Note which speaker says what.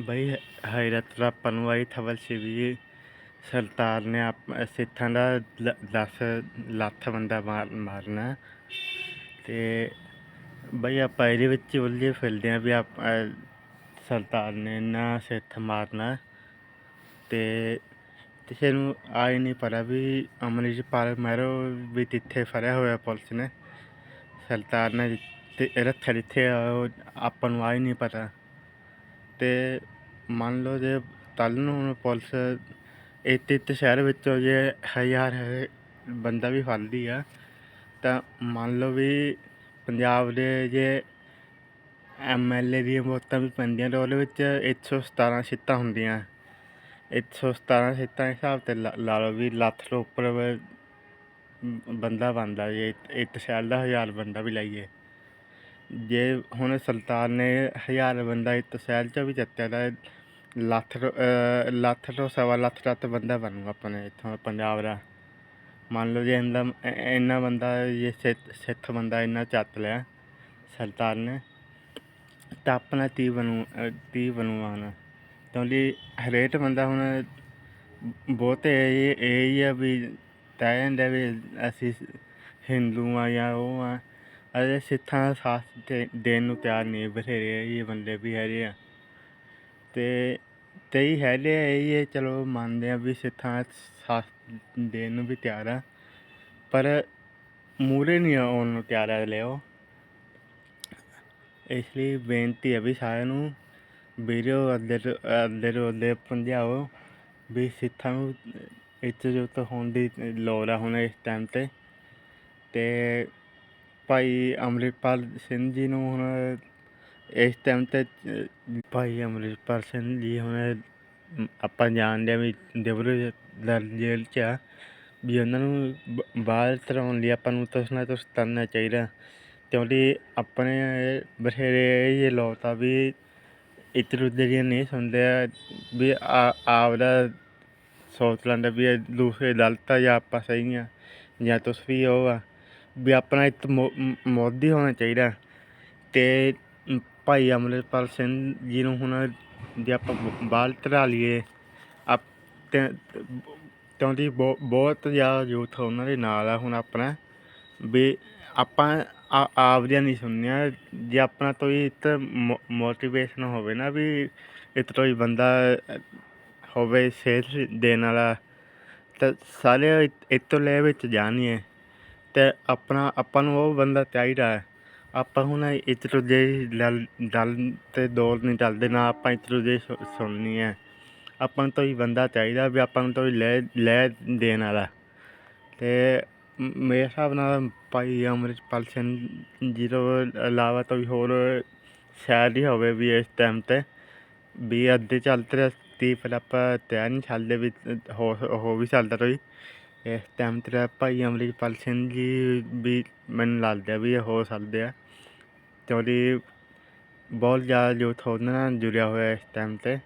Speaker 1: ਬਈ ਹੈਰਤ ਆਪਾਂ ਨੂੰ ਆਈ ਖਬਰ ਸੀ ਵੀ ਸਰਦਾਰ ਨੇ ਆਪ ਸਿੱਖਾਂ ਦਾ ਲ- ਦਸ ਲੱਖ ਬੰਦਾ ਮਾਰ, ਮਾਰਨਾ। ਤੇ ਬਈ ਆਪਾਂ ਇਹਦੇ ਵਿੱਚ ਉਲਝੇ ਫਿਰਦੇ ਆ ਵੀ ਆਪ ਸਰਤਾਰ ਨੇ ਨਾ ਸਿੱਖ ਮਾਰਨਾ। ਤੇ ਕਿਸੇ ਨੂੰ ਆਈ ਨਹੀਂ ਪਤਾ ਵੀ ਅਮਰਿਤਪਾਲ ਮਹਿਰੋ ਵੀ ਤਿੱਥੇ ਫੜਿਆ ਹੋਇਆ ਪੁਲਿਸ ਨੇ। ਸਰਤਾਰ ਨੇ ਤੇ ਰੱਖਿਆ ਜਿੱਥੇ ਉਹ ਆਪਾਂ ਨੂੰ ਆਈ ਨਹੀਂ ਪਤਾ। ਅਤੇ ਮੰਨ ਲਓ ਜੇ ਕੱਲ੍ਹ ਨੂੰ ਹੁਣ ਪੁਲਿਸ ਇੱਥੇ ਤੇ ਸ਼ਹਿਰ ਵਿੱਚੋਂ ਜੇ ਹਜ਼ਾਰ ਬੰਦਾ ਵੀ ਫੜਦੀ ਆ, ਤਾਂ ਮੰਨ ਲਓ ਵੀ ਪੰਜਾਬ ਦੇ ਜੇ ਐਮਐਲਏ ਦੀਆਂ ਵੋਟਾਂ ਵੀ ਪੈਂਦੀਆਂ ਤਾਂ ਉਹਦੇ ਵਿੱਚ 117 ਸੀਟਾਂ ਹੁੰਦੀਆਂ। 117 ਸੀਟਾਂ ਦੇ ਹਿਸਾਬ ਤੇ ਲਾ ਲਾ ਲਓ ਵੀ ਲੱਖ ਤੋਂ ਉੱਪਰ ਬੰਦਾ ਬਣਦਾ ਜੇ ਇੱਕ ਸ਼ਹਿਰ ਦਾ ਹਜ਼ਾਰ ਬੰਦਾ ਵੀ ਲਾਈਏ। ਜੇ ਹੁਣ ਸੁਲਤਾਨ ਨੇ ਹਜ਼ਾਰ ਬੰਦਾ ਇੱਕ ਸ਼ਹਿਰ ਚੋਂ ਵੀ ਚੱਕਿਆ ਤਾਂ ਲੱਖ ਤੋਂ- ਅਹ ਲੱਖ ਤੋਂ ਸਵਾ ਲੱਖ ਤੱਕ ਬੰਦਾ ਬਣੂਗਾ ਆਪਣੇ ਇੱਥੋਂ ਪੰਜਾਬ ਦਾ। ਮੰਨ ਲਓ ਜੇ ਇੰਨਾ ਇੰਨਾ ਬੰਦਾ, ਜੇ ਸਿੱਖ ਸਿੱਖ ਬੰਦਾ ਇੰਨਾ ਚੱਤ ਲਿਆ ਸੁਲਤਾਨ ਨੇ, ਤਾਂ ਆਪਣਾ ਤੀ ਬਣੂ, ਅਹ ਬਣੂਗਾ ਹੁਣ? ਕਿਉਂਕਿ ਹਰੇਕ ਬੰਦਾ ਹੁਣ ਬਹੁਤ ਇਹ ਇਹ ਹੀ ਆ ਵੀ ਕਹਿ ਜਾਂਦੇ ਵੀ ਅਸੀਂ ਹਿੰਦੂ ਆ ਜਾਂ ਉਹ ਆ। ਅਜੇ ਸਿੱਖਾਂ ਦਾ ਸਾਥ ਦੇ- ਦੇਣ ਨੂੰ ਤਿਆਰ ਨਹੀਂ, ਬਥੇਰੇ ਇਹ ਬੰਦੇ ਵੀ ਹੈਗੇ ਆ। ਅਤੇ ਕਈ ਹੈਗੇ ਆ, ਇਹ ਹੀ ਚਲੋ ਮੰਨਦੇ ਆ ਵੀ ਸਿੱਖਾਂ ਦਾ ਸਾਥ ਦੇਣ ਨੂੰ ਵੀ ਤਿਆਰ ਆ। ਪਰ ਮੂਹਰੇ ਨਹੀਂ ਆਉਣ ਨੂੰ ਤਿਆਰ ਆ ਲਿਓ ਇਸ ਲਈ ਬੇਨਤੀ ਹੈ ਵੀ ਸਾਰਿਆਂ ਨੂੰ ਵੀਡੀਓ ਅੱਧੇ ਤੋਂ ਅੱਧੇ ਤੋਂ ਅੱਧੇ ਪਹੁੰਚਾਓ ਵੀ ਸਿੱਖਾਂ ਨੂੰ ਇੱਜ਼ਤ ਹੋਣ ਦੀ ਲੋੜ ਆ ਹੁਣ ਇਸ ਟਾਈਮ 'ਤੇ। ਅਤੇ ਭਾਈ ਅੰਮ੍ਰਿਤਪਾਲ ਸਿੰਘ ਜੀ ਨੂੰ ਹੁਣ ਇਸ ਟਾਈਮ 'ਤੇ, ਭਾਈ ਅੰਮ੍ਰਿਤਪਾਲ ਸਿੰਘ ਜੀ ਹੁਣ ਆਪਾਂ ਜਾਣਦੇ ਹਾਂ ਵੀ ਡਿਬਰੂ ਜੇਲ੍ਹ 'ਚ ਆ, ਵੀ ਉਹਨਾਂ ਨੂੰ ਬ- ਬਾਹਰ ਤਰਾਉਣ ਲਈ ਆਪਾਂ ਨੂੰ ਕੁਛ ਨਾ ਕੁਛ ਕਰਨਾ ਚਾਹੀਦਾ। ਕਿਉਂਕਿ ਆਪਣੇ ਬਥੇਰੇ ਇਹ ਲੋਕ ਆ ਵੀ ਇੱਕ ਦੂਜੇ ਦੀਆਂ ਨਹੀਂ ਸੁਣਦੇ ਆ, ਵੀ ਆਪਦਾ ਸੋਚ ਲੈਂਦੇ ਵੀ ਇਹ ਦੂਸਰੇ ਗਲਤ ਆ ਜਾਂ ਆਪਾਂ ਸਹੀ ਆ ਜਾਂ ਤੁਸੀਂ ਵੀ ਉਹ ਆ। ਵੀ ਆਪਣਾ ਇੱਕ ਮੋ- ਮੋਦੀ ਹੋਣਾ ਚਾਹੀਦਾ। ਅਤੇ ਭਾਈ ਅੰਮ੍ਰਿਤਪਾਲ ਸਿੰਘ ਜੀ ਨੂੰ ਹੁਣ ਜੇ ਆਪਾਂ ਬ- ਬਾਹਰ ਚੜਾ ਲਈਏ, ਆਪ ਤੇ, ਕਿਉਂਕਿ ਬਹੁ- ਬਹੁਤ ਜ਼ਿਆਦਾ ਯੂਥ ਉਹਨਾਂ ਦੇ ਨਾਲ ਆ ਹੁਣ ਆਪਣਾ। ਵੀ ਆਪਾਂ ਆ- ਆਪਦੀਆਂ ਨਹੀਂ ਸੁਣਨੀਆਂ। ਜੇ ਆਪਣਾ ਤੋਂ ਕੋਈ ਇੱਕ ਮੋਟੀਵੇਸ਼ਨ ਹੋਵੇ ਨਾ ਵੀ ਇੱਕ ਹੀ ਬੰਦਾ ਹੋਵੇ, ਸੇਧ ਦੇਣ ਵਾਲਾ, ਤਾਂ ਸਾਰੇ ਇ- ਇੱਥੋਂ ਲੈ ਵਿੱਚ ਜਾਣੀਏ ਤੇ ਆਪਣਾ, ਆਪਾਂ ਨੂੰ ਉਹ ਬੰਦਾ ਚਾਹੀਦਾ ਆਪਾਂ ਹੁਣ ਇੱਕ ਦੂਜੇ ਦੀ ਗੱਲ ਗੱਲ ਤੇ ਦੌਰ ਨਹੀਂ ਚੱਲਦੇ, ਨਾ ਆਪਾਂ ਇੱਕ ਦੂਜੇ ਸੁਣਨੀ ਹੈ। ਆਪਾਂ ਨੂੰ ਤਾਂ ਹੀ ਬੰਦਾ ਚਾਹੀਦਾ ਵੀ ਆਪਾਂ ਨੂੰ ਤਾਂ ਲੈ ਲੈ ਦੇਣ ਵਾਲਾ। ਤੇ ਮੇਰੇ ਹਿਸਾਬ ਨਾਲ ਭਾਈ ਅੰਮ੍ਰਿਤਪਾਲ ਸਿੰਘ ਜੀ ਤੋਂ ਇਲਾਵਾ ਕੋਈ ਹੋਰ ਸ਼ਾਇਦ ਹੀ ਹੋਵੇ ਵੀ ਇਸ ਟਾਈਮ 'ਤੇ, ਵੀ ਅੱਧੇ ਚੱਲਦੇ ਤੀ ਫਿਰ ਆਪਾਂ ਤਿਆਰ ਨਹੀਂ ਚੱਲਦੇ ਵੀ ਹੋ ਹੋ ਵੀ ਚੱਲਦਾ ਕੋਈ। ਇਸ ਟਾਈਮ 'ਤੇ ਭਾਈ ਅੰਮ੍ਰਿਤਪਾਲ ਸਿੰਘ ਜੀ ਵੀ ਮੈਨੂੰ ਲੱਗਦਾ ਵੀ ਇਹ ਹੋ ਸਕਦੇ ਆ। ਕਿਉਂਕਿ ਬਹੁਤ ਜ਼ਿਆਦਾ ਯੂਥ ਉਹਨਾਂ ਨਾਲ ਜੁੜਿਆ ਹੋਇਆ ਇਸ ਟਾਈਮ 'ਤੇ।